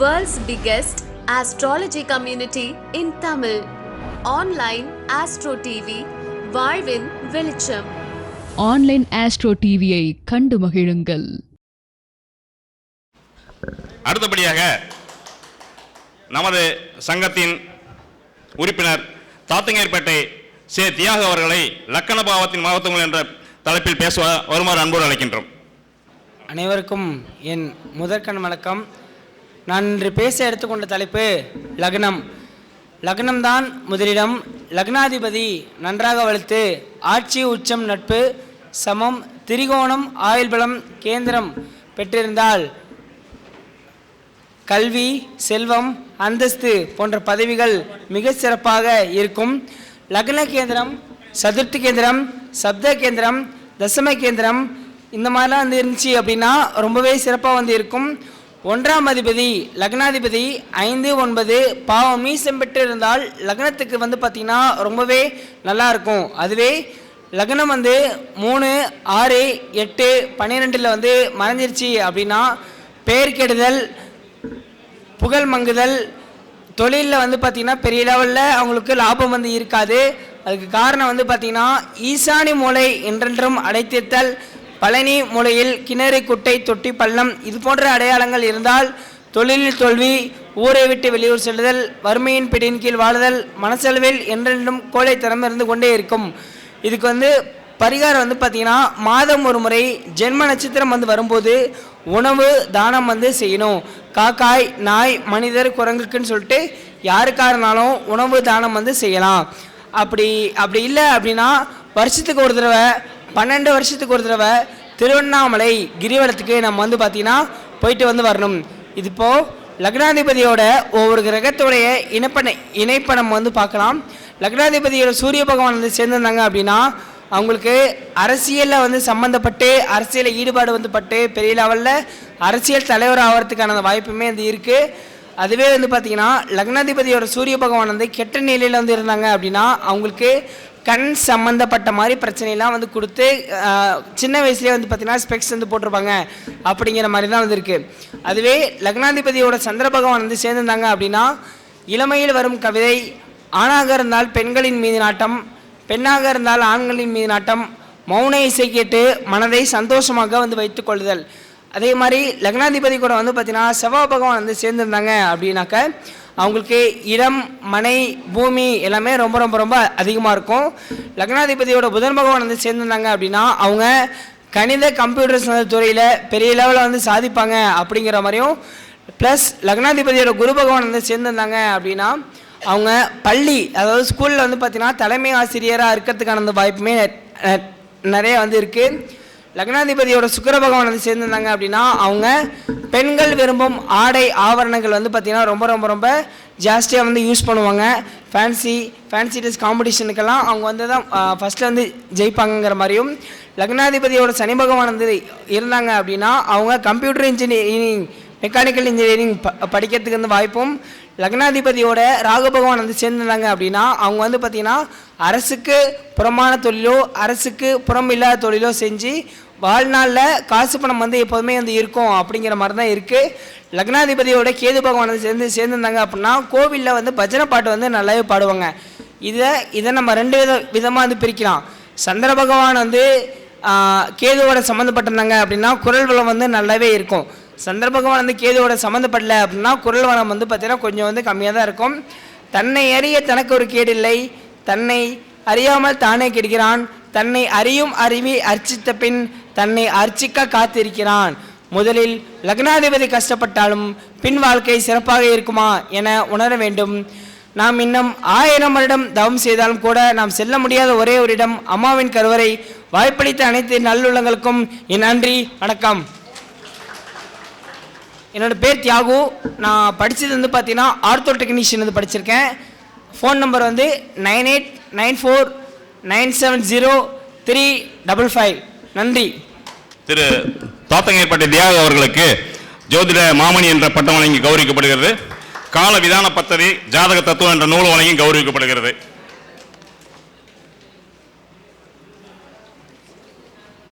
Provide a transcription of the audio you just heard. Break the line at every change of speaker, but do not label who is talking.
World's biggest astrology community in Tamil. Online Astro TV, வாழ்வின் வெளிச்சம்.
Online astro டிவியை கண்டு மகிழுங்கள்.
அடுத்தபடியாக நமது சங்கத்தின் உறுப்பினர் தாத்தங்கேற்பேட்டை சே. தியாக அவர்களை லக்கண பாவத்தின் மகத்துவங்கள் என்ற தலைப்பில் பேச வருமாறு அன்போடு அழைக்கின்றோம்.
அனைவருக்கும் என் முதற்கண் வணக்கம். நான் இன்று பேச எடுத்துக்கொண்ட தலைப்பு லக்னம். லக்னம்தான் முதலிடம். லக்னாதிபதி நன்றாக வலுத்து ஆட்சி உச்சம் நட்பு சமம் திரிகோணம் ஆயுள் பலம் கேந்திரம் பெற்றிருந்தால் கல்வி செல்வம் அந்தஸ்து போன்ற பதவிகள் மிக சிறப்பாக இருக்கும். லக்ன கேந்திரம் சதுர்த்தி கேந்திரம் சப்த கேந்திரம் தசம கேந்திரம் இந்த மாதிரிலாம் வந்து இருந்துச்சு அப்படின்னா ரொம்பவே சிறப்பாக வந்து இருக்கும். ஒன்றாம் அதிபதி லக்னாதிபதி ஐந்து ஒன்பது பாவம் மீசம் பெற்றிருந்தால் லக்னத்துக்கு வந்து பார்த்திங்கன்னா ரொம்பவே நல்லா இருக்கும். அதுவே லக்னம் வந்து மூணு ஆறு எட்டு பன்னிரெண்டில் வந்து மறைஞ்சிருச்சு அப்படின்னா பெயர் கெடுதல் புகழ் மங்குதல் தொழிலில் வந்து பார்த்திங்கன்னா பெரிய லெவலில் அவங்களுக்கு லாபம் வந்து இருக்காது. அதுக்கு காரணம் வந்து பார்த்திங்கன்னா ஈசானி மூளை என்றென்றும் அடைத்திருத்தல் பழனி மூலையில் கிணறு குட்டை தொட்டி பள்ளம் இது போன்ற அடையாளங்கள் இருந்தால் தொழிலில் தோல்வி ஊரை விட்டு வெளியூர் செல்லுதல் வறுமையின் பிடியின் கீழ் வாழுதல் மனசெலவில் என்றென்றும் கோழைத்தனம் இருந்து கொண்டே இருக்கும். இதுக்கு வந்து பரிகாரம் வந்து பார்த்தீங்கன்னா மாதம் ஒரு முறை ஜென்ம நட்சத்திரம் வந்து வரும்போது உணவு தானம் வந்து செய்யணும். காக்காய் நாய் மனிதர் குரங்குக்குன்னு சொல்லிட்டு யாருக்காக இருந்தாலும் உணவு தானம் வந்து செய்யலாம். அப்படி அப்படி இல்லை அப்படின்னா வருஷத்துக்கு ஒரு தடவை பன்னெண்டு வருஷத்துக்கு ஒரு தடவை திருவண்ணாமலை கிரிவலத்துக்கு நம்ம வந்து பார்த்தீங்கன்னா போயிட்டு வந்து வரணும். இது இப்போது லக்னாதிபதியோட ஒவ்வொரு கிரகத்தோடைய இணைப்பனை இணைப்பை நம்ம வந்து பார்க்கலாம். லக்னாதிபதியோட சூரிய பகவான் வந்து சேர்ந்திருந்தாங்க அப்படின்னா அவங்களுக்கு அரசியலில் வந்து சம்மந்தப்பட்டு அரசியலில் ஈடுபாடு வந்து பட்டு பெரிய லெவலில் அரசியல் தலைவர் ஆகிறதுக்கான அந்த வாய்ப்புமே வந்து இருக்குது அதுவே வந்து பார்த்திங்கன்னா லக்னாதிபதியோட சூரிய பகவான் வந்து கெட்ட நிலையில் வந்து இருந்தாங்க அப்படின்னா அவங்களுக்கு கண் சம்மந்தப்பட்ட மாதிரி பிரச்சனையெல்லாம் வந்து கொடுத்து சின்ன வயசுலேயே வந்து பார்த்திங்கன்னா ஸ்பெக்ஸ் வந்து போட்டிருப்பாங்க அப்படிங்கிற மாதிரி தான் வந்து இருக்குது அதுவே லக்னாதிபதியோட சந்திர பகவான் வந்து சேர்ந்துருந்தாங்க அப்படின்னா இளமையில் வரும் கவிதை ஆணாக இருந்தால் பெண்களின் மீது நாட்டம் பெண்ணாக இருந்தால் ஆண்களின் மீது நாட்டம் மௌன இசை கேட்டு மனதை சந்தோஷமாக வந்து வைத்துக்கொள்ளுதல் அதே மாதிரி லக்னாதிபதி கூட வந்து பார்த்தீங்கன்னா செவ்வாய் பகவான் வந்து சேர்ந்துருந்தாங்க அப்படின்னாக்க அவங்களுக்கு இடம் மனை பூமி எல்லாமே ரொம்ப ரொம்ப ரொம்ப அதிகமாக இருக்கும். லக்னாதிபதியோட புதன் பகவான் வந்து சேர்ந்துருந்தாங்க அப்படின்னா அவங்க கணித கம்ப்யூட்டர்ஸ் துறையில் பெரிய லெவலில் வந்து சாதிப்பாங்க அப்படிங்கிற மாதிரியும் ப்ளஸ் லக்னாதிபதியோட குரு பகவான் வந்து சேர்ந்துருந்தாங்க அப்படின்னா அவங்க பள்ளி அதாவது ஸ்கூலில் வந்து பார்த்திங்கன்னா தலைமை ஆசிரியராக இருக்கிறதுக்கான அந்த வாய்ப்புமே நிறைய வந்து இருக்குது லக்னாதிபதியோட சுக்கர பகவான் வந்து சேர்ந்துருந்தாங்க அப்படின்னா அவங்க பெண்கள் விரும்பும் ஆடை ஆவரணங்கள் வந்து பார்த்திங்கன்னா ரொம்ப ரொம்ப ரொம்ப ஜாஸ்தியாக வந்து யூஸ் பண்ணுவாங்க. ஃபேன்சி ஃபேன்சி ட்ரெஸ் காம்படிஷனுக்கெல்லாம் அவங்க வந்து தான் ஃபஸ்ட்டில் வந்து ஜெயிப்பாங்கங்கிற மாதிரியும் லக்னாதிபதியோட சனி பகவான் வந்து இருந்தாங்க அப்படின்னா அவங்க கம்ப்யூட்டர் இன்ஜினியரிங் மெக்கானிக்கல் இன்ஜினியரிங் ப படிக்கிறதுக்கு வந்து வாய்ப்பும் லக்னாதிபதியோட ராகு பகவான் வந்து சேர்ந்துருந்தாங்க அப்படின்னா அவங்க வந்து பார்த்திங்கன்னா அரசுக்கு புறமான தொழிலோ அரசுக்கு புறம் இல்லாத தொழிலோ செஞ்சு வாழ்நாளில் காசு பணம் வந்து எப்போதுமே வந்து இருக்கும் அப்படிங்கிற மாதிரி தான் இருக்குது லக்னாதிபதியோட கேது பகவான் வந்து சேர்ந்து சேர்ந்துருந்தாங்க அப்படின்னா கோவிலில் வந்து பஜனை பாட்டு வந்து நல்லாவே பாடுவாங்க. இதை இதை நம்ம ரெண்டு வித விதமாக வந்து பிரிக்கலாம். சந்திர பகவான் வந்து கேதுவோட சம்மந்தப்பட்டிருந்தாங்க அப்படின்னா குரல் வளம் வந்து நல்லாவே இருக்கும். சந்திர பகவான் வந்து கேதுவோட சம்மந்தப்படல அப்படின்னா குரல் வனம் வந்து பார்த்தீங்கன்னா கொஞ்சம் வந்து கம்மியாக தான் இருக்கும். தன்னை அறிய தனக்கு ஒரு கேடு இல்லை. தன்னை அறியாமல் தானே கெடுகிறான். தன்னை அறியும் அறிவி அர்ச்சித்த பின் தன்னை அர்ச்சிக்க காத்திருக்கிறான். முதலில் லக்னாதிபதி கஷ்டப்பட்டாலும் பின் வாழ்க்கை சிறப்பாக இருக்குமா என உணர வேண்டும். நாம் இன்னும் ஆயிரம் வருடம் தவம் செய்தாலும் கூட நாம் செல்ல முடியாத ஒரே ஒரு இடம் அம்மாவின் கருவறை. வாய்ப்பளித்த அனைத்து நல்லுள்ளங்களுக்கும் என் நன்றி. வணக்கம். என்னோடய பேர் தியாகு. நான் படித்தது வந்து பார்த்தீங்கன்னா ஆர்த்தோ டெக்னீஷியன் வந்து படிச்சிருக்கேன். ஃபோன் நம்பர் வந்து nine eight nine four nine seven zero three double five. நன்றி.
திரு தாத்தங்கேற்பேட்டை தியாகு அவர்களுக்கு ஜோதிட மாமணி என்ற பட்டம் வழங்கி கௌரவிக்கப்படுகிறது. கால விதான பத்ததி ஜாதக தத்துவம் என்ற நூல் வழங்கி கௌரவிக்கப்படுகிறது.